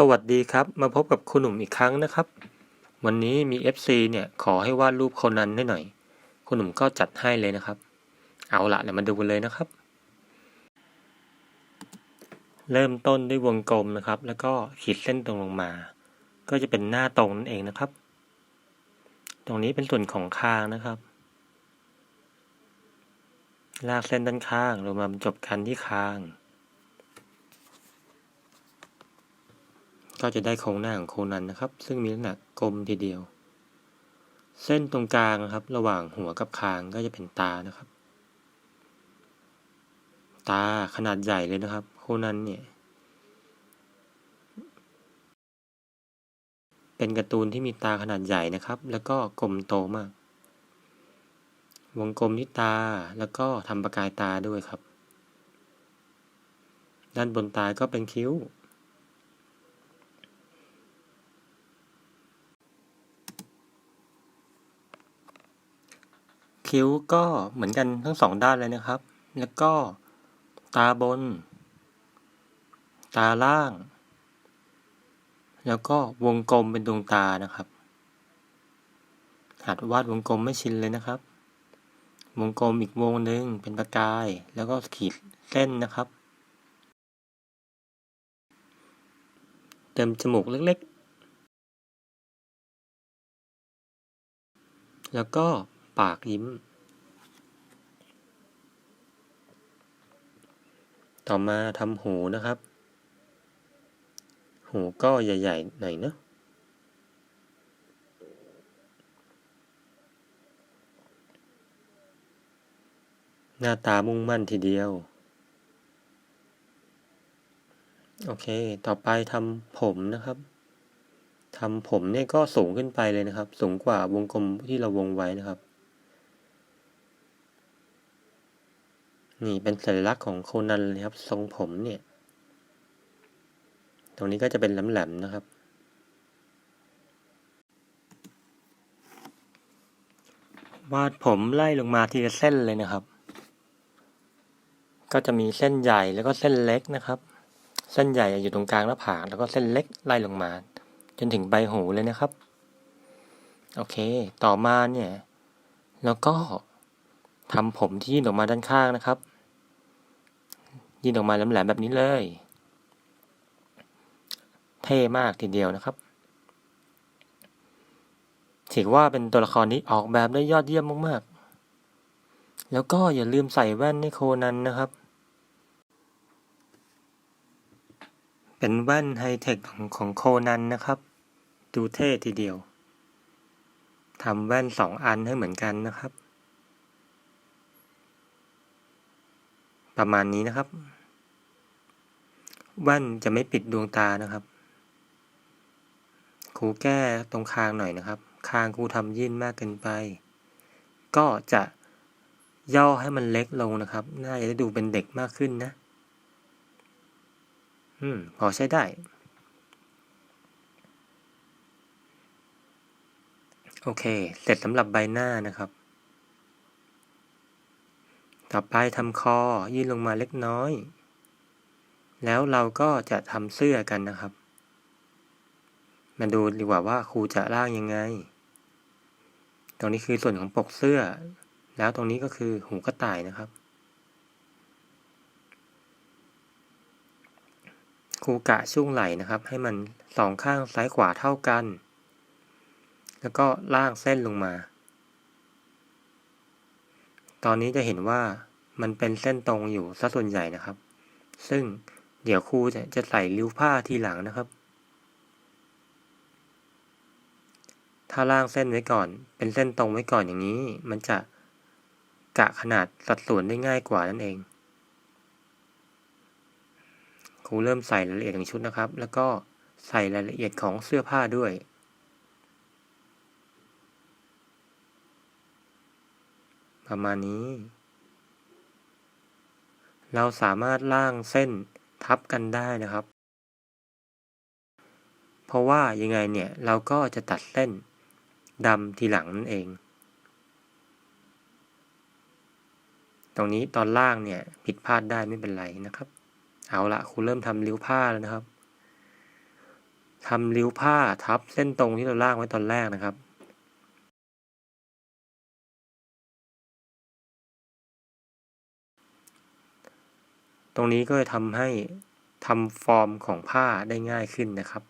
สวัสดีครับ มาพบกับคุณหนุ่มอีกครั้งนะครับ วันนี้มี FC เนี่ยขอให้วาดรูปโคนันให้หน่อย คุณหนุ่มก็จัดให้เลยนะครับ เอาละเดี๋ยวมาดูกันเลยนะครับ เริ่มต้นด้วยวงกลมนะครับ แล้วก็ขีดเส้นตรงลงมา ก็จะเป็นหน้าตรงนั่นเองนะครับ ตรงนี้เป็นส่วนของคางนะครับ ลากเส้นด้านข้างลงมาบรรจบกันที่คาง ก็จะได้โครงหน้าของโคนันนะครับ ซึ่งมีลักษณะกลมทีเดียว เส้นตรงกลางนะครับ ระหว่างหัวกับคางก็จะเป็นตานะครับ ตาขนาดใหญ่เลยนะครับ โคนันเนี่ย เป็นการ์ตูนที่มีตาขนาดใหญ่นะครับ แล้วก็กลมโตมาก วงกลมที่ตาแล้วก็ทำประกายตาด้วยครับ ด้านบนตาก็เป็นคิ้ว คิ้วก็เหมือนกันทั้งสองด้านเลยนะครับ แล้วก็ตาบน ตาล่าง แล้วก็วงกลมเป็นดวงตานะครับ หัดวาดวงกลมไม่ชินเลยนะครับ วงกลมอีกวงหนึ่งเป็นประกาย แล้วก็ขีดเส้นนะครับ เติมจมูกเล็กๆ แล้วก็ ปากยิ้ม ต่อมาทำหูนะครับ หูก็ใหญ่ๆหน่อยเนอะหน้าตามุ่งมั่นทีเดียว โอเค ต่อไปทำผมนะครับทำผมเนี่ยก็สูงขึ้นไปเลยนะครับ สูงกว่าวงกลมที่เราวงไว้นะครับ นี่เป็นสัญลักษณ์ของโคนันเลยครับ ทรงผมเนี่ย ตรงนี้ก็จะเป็นแหลมๆนะครับ วาดผมไล่ลงมาทีละเส้นเลยนะครับ ก็จะมีเส้นใหญ่แล้วก็เส้นเล็กนะครับ เส้นใหญ่อยู่ตรงกลางหน้าผากแล้วก็เส้นเล็กไล่ลงมา จนถึงใบหูเลยนะครับ โอเค ต่อมาเนี่ย แล้วก็ ทำผมที่ยื่นออกมาด้านข้างนะครับ ยื่นออกมาแหลมๆแบบนี้เลย เท่มากทีเดียวนะครับ ถือว่าเป็นตัวละครที่ออกแบบได้ยอดเยี่ยมมากๆ แล้วก็อย่าลืมใส่แว่นให้โคนันนะครับ เป็นแว่นไฮเทคของของโคนันนะครับ ดูเท่ทีเดียวทำแว่นสองอันให้เหมือนกันนะครับ ประมาณนี้นะครับ แว่นจะไม่ปิดดวงตานะครับ ครูแก้ตรงคางหน่อยนะครับ คางครูทำยื่นมากเกินไป ก็จะย่อให้มันเล็กลงนะครับ น่าจะได้ดูเป็นเด็กมากขึ้นนะ อืม พอใช้ได้ โอเค เสร็จสำหรับใบหน้านะครับ ต่อไปทำคอยื่นลงมาเล็กน้อย แล้วเราก็จะทำเสื้อกันนะครับ มาดูดีกว่าว่าครูจะร่างยังไง ตรงนี้คือส่วนของปกเสื้อ แล้วตรงนี้ก็คือหูกระต่ายนะครับ ครูกะช่วงไหล่นะครับ ให้มันสองข้างซ้ายขวาเท่ากัน แล้วก็ล่างเส้นลงมา ตอนนี้จะเห็นว่ามันเป็นเส้นตรงอยู่ซะส่วนใหญ่นะครับ ซึ่งเดี๋ยวครูจะจะใส่ริ้วผ้าทีหลังนะครับ ถ้าล่างเส้นไว้ก่อน เป็นเส้นตรงไว้ก่อนอย่างนี้ มันจะกะขนาดสัดส่วนได้ง่ายกว่านั่นเอง ครูเริ่มใส่รายละเอียดของชุดนะครับ แล้วก็ใส่รายละเอียดของเสื้อผ้าด้วย ประมาณนี้ เราสามารถล่างเส้นทับกันได้นะครับ เพราะว่ายังไงเนี่ยเราก็จะตัดเส้นดำทีหลังนั่นเอง ตรงนี้ตอนล่างเนี่ยผิดพลาดได้ไม่เป็นไรนะครับ เอาละครูเริ่มทำริ้วผ้าแล้วนะครับทำริ้วผ้าทับเส้นตรงที่เราล่ากไว้ตอนแรกนะครับ ตรงนี้ก็จะทำให้ทำฟอร์มของผ้าได้ง่ายขึ้นนะครับ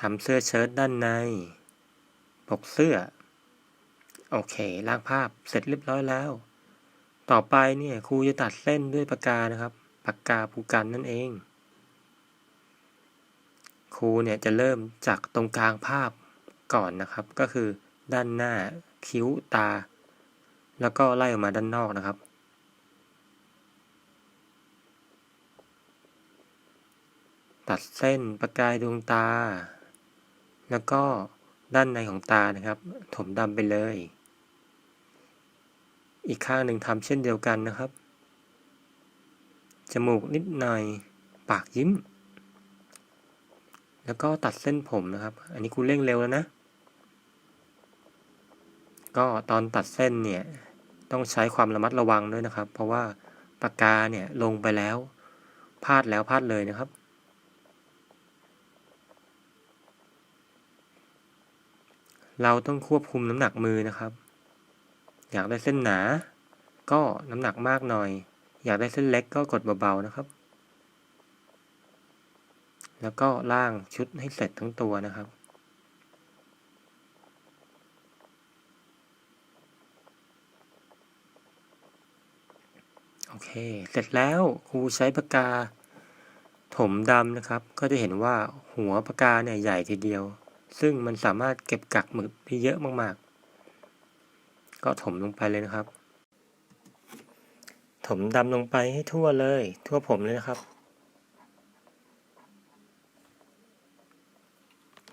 ทำเสื้อเชิ้ตด้านใน ปกเสื้อ โอเคลากภาพเสร็จเรียบร้อยแล้ว ต่อไปเนี่ยครูจะตัดเส้นด้วยปากกานะครับ ปากกาภูกันนั่นเอง ครูเนี่ยจะเริ่มจากตรงกลางภาพก่อนนะครับ ก็คือด้านหน้าคิ้วตา แล้วก็ไล่ออกมาด้านนอกนะครับ ตัดเส้นประกายดวงตา แล้วก็ด้านในของตานะครับ ถมดำไปเลย อีกข้างหนึ่งทำเช่นเดียวกันนะครับ จมูกนิดหน่อย ปากยิ้ม แล้วก็ตัดเส้นผมนะครับ อันนี้คุณเร่งเร็วแล้วนะ ก็ตอนตัดเส้นเนี่ย ต้องใช้ความระมัดระวังด้วยนะครับ เพราะว่าปากกาเนี่ยลงไปแล้วพลาดแล้วพลาดเลยนะครับ เราต้องควบคุมน้ำหนักมือนะครับ อยากได้เส้นหนา ก็น้ำหนักมากหน่อย อยากได้เส้นเล็กก็กดเบาๆนะครับ แล้วก็ล่างชุดให้เสร็จทั้งตัวนะครับ อเค เสร็จแล้วครูใช้ปากกา ถมดำนะครับ ก็จะเห็นว่าหัวปากกาเนี่ยใหญ่ทีเดียว ซึ่งมันสามารถเก็บกักหมึกได้เยอะมากๆ ก็ถมลงไปเลยนะครับ ถมดำลงไปให้ทั่วเลย ทั่วผมเลยนะครับ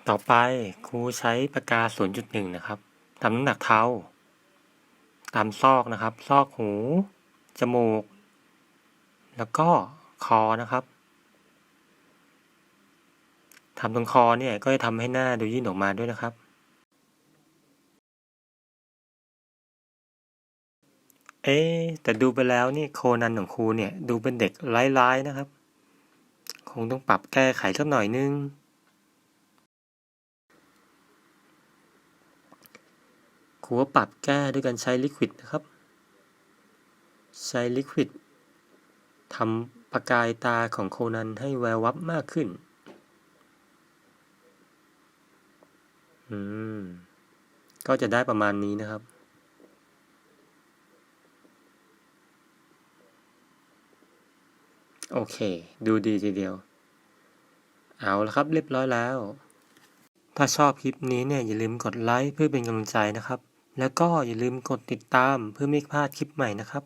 ต่อไปครูใช้ปากกา 0.1 นะครับทำน้ำหนักเท้าตามซอกนะครับ ซอกหู จมูก แล้วก็คอนะครับทำตรงคอเนี่ยก็จะทำให้หน้าดูยื่นออกมาด้วยนะครับ เอ๊แต่ดูไปแล้วนี่โคนันของครูเนี่ยดูเป็นเด็กร้ายๆนะครับ คงต้องปรับแก้ไขสักหน่อยนึง ครูก็ปรับแก้ด้วยการใช้ลิควิดนะครับ ใช้ลิควิด ทำประกายตาของโคนันให้แวววับมากขึ้น อืม ก็จะได้ประมาณนี้นะครับ โอเค ดูดีทีเดียว เอาละครับเรียบร้อยแล้ว ถ้าชอบคลิปนี้เนี่ยอย่าลืมกดไลค์เพื่อเป็นกำลังใจนะครับ แล้วก็อย่าลืมกดติดตามเพื่อไม่พลาดคลิปใหม่นะครับ